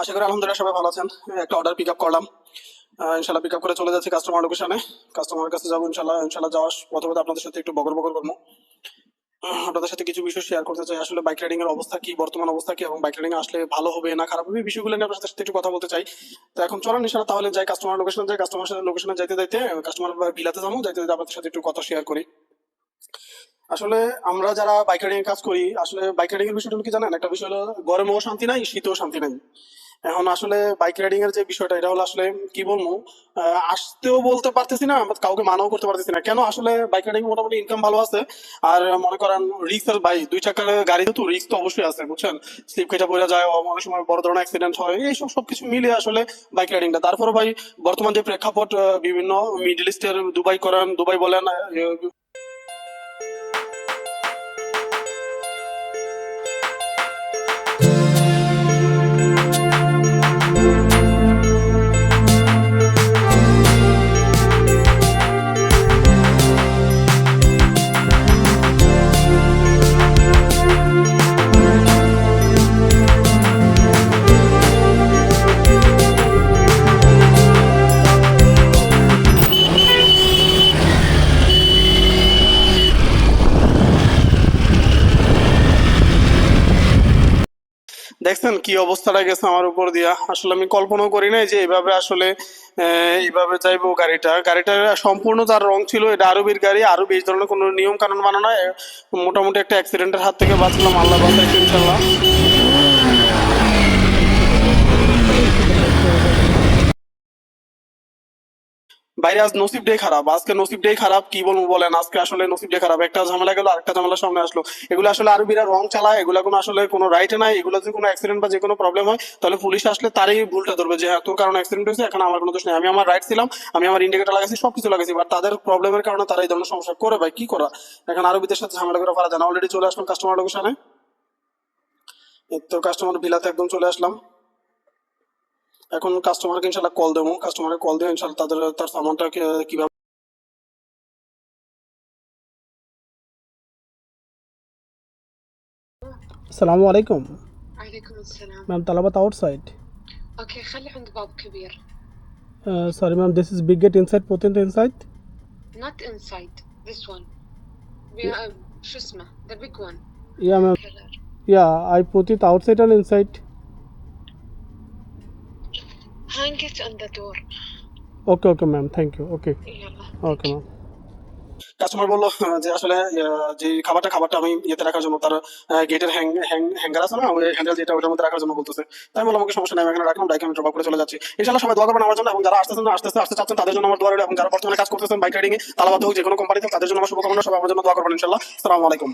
আশা করি আলহামদুলিল্লাহ সবাই ভালো আছেন। একটা অর্ডার পিক আপ করলাম। ইনশাল্লাহ পিক আপ করে চলে যাচ্ছি কাস্টমার লোকেশনে কাস্টমারের কাছে যাব ইনশাল্লাহ ইনশাল্লাহ যাওয়ার পথে আপনাদের সাথে একটু বগর বগর করব। আপনাদের সাথে কিছু বিষয় শেয়ার করতে চাই। আসলে বাইক রাইডিং এর অবস্থা কি? বর্তমান অবস্থা কি? এবং বাইক রাইডিং আসলে ভালো হবে না খারাপ হবে? বিষয়গুলো নিয়ে আপনাদের সাথে একটু কথা বলতে চাই। তো এখন চলেন ইনশাল্লাহ তাহলে যাই কাস্টমার লোকেশনে যাই। কাস্টমার লোকেশনে যাইতে যাইতে কাস্টমার বিলাতে যাব। যাইতে যাইতে আপনাদের সাথে একটু কথা শেয়ার করি। আসলে আমরা যারা বাইক রাইডিং কাজ করি, আসলে বাইক রাইডিং এর বিষয়টা কি জানেন? একটা বিষয় হলো গরমেও শান্তি নাই, শীতেও শান্তি নাই। এখন আসলে বাইক রাইডিং এর যে বিষয়টা, এটা হলো আসলে কি বলব? আসতেও বলতে পারতেছি না কাউকে মানাও করতে পারতেছি না। কেন আসলে বাইক রাইডিং মোটামুটি ইনকাম ভালো আছে? আর মনে করেন রিক্স আর ভাই, দুই চাকার গাড়িতে তো রিক্স তো অবশ্যই আছে, বুঝছেন? স্লিপ কেটে পড়ে যায় অনেক সময় বড় ধরনের অ্যাক্সিডেন্ট হয়, এইসব সবকিছু মিলিয়ে আসলে বাইক রাইডিংটা তারপরে ভাই, বর্তমান যে প্রেক্ষাপট বিভিন্ন মিডল ইস্টের দুবাই করেন, দুবাই বলেন দেখছেন কি অবস্থাটা গেছে আমার উপর দিয়া। আসলে আমি কল্পনা করি নাই যে এইভাবে আসলে এইভাবে যাইবো গাড়িটা। গাড়িটার সম্পূর্ণ যার রং ছিল, এটা আরবির গাড়ি। আরবি এই ধরনের কোনো নিয়ম কানুন মানো নয় মোটামুটি একটা অ্যাক্সিডেন্টের হাত থেকে বাঁচলাম, আল্লাহ বাসায় ইনশাল্লাহ বাইরে আজ নসিব ডে খারাপ। আজকে নসিব ডে খারাপ, কি বলব বলেন? আজকে আসলে নসিব ডে খারাপ। একটা ঝামেলা গেল, আরেকটা ঝামেলা সামনে আসলো। এগুলো আসলে আরবিরা রং চালায়, এগুলো কোনো আসলে কোনো রাইটে নাই। এগুলো যদি কোনো অ্যাক্সিডেন্ট বা যে কোনো প্রবলেম হয়, তাহলে পুলিশ আসলে তারই ভুলটা ধরবে যে হ্যাঁ তোর কারণে অ্যাক্সিডেন্ট হয়েছে, এখন আমার কোনো দোষ নেই। আমি আমার রাইট ছিলাম, আমি আমার ইন্ডিকেটার লাগাইছি, সবকিছু লাগাইছি। বাট তাদের প্রবলেমের কারণে তারা এই ধরনের সমস্যা করে ভাই, কি করা? এখন আরবিদের সাথে ঝামেলা করে পারা যায় না অলরেডি চলে আসলাম কাস্টমার লোকেশনে তো কাস্টমার বিলাতে একদম চলে আসলাম। এখন কাস্টমারকে ইনশাল্লাহ কল দেবো কাস্টমারকে কল দিয়ে ইনশাল্লাহ তাদের তার সামানটা কি- কিভাবে السلام عليكم عليكم السلام ma'am طلبات outside اوكي خلي عند باب كبير uh, sorry ma'am this is big gate inside potent inside not inside this one We- uh, شو اسمه the big one yeah ma'am color yeah I put it outside and inside find it on the door. Okay okay ma'am thank you okay okay ma'am customer বলল যে আসলে যে খাবারটা খাবারটা আমি ইয়েতে রাখার জন্য তার গেটের হ্যাং হ্যাঙ্গার আছে না? ওই হ্যান্ডেল যেটা ওটার মধ্যে রাখার জন্য বলতেছে। তাই বললাম আমাকে সমস্যা নেই আমি এখানে রাখলাম ডাইকে আমি ড্রপ করে চলে যাচ্ছি। ইনশাল্লাহ সবাই দোয়া করবেন আমার জন্য এবং যারা আসতেছেন না আসতেছে আসতে চাচ্ছেন তাদের জন্য আমার দোয়া রইল এবং যারা বর্তমানে কাজ করতেছেন বাইক রাইডিংয়ে তালাবাদ হোক যে কোনো কোম্পানিতে তাদের জন্য আমার শুভকামনা সবাই আমার জন্য দোয়া করবেন ইনশাল্লাহ আসসালামু আলাইকুম।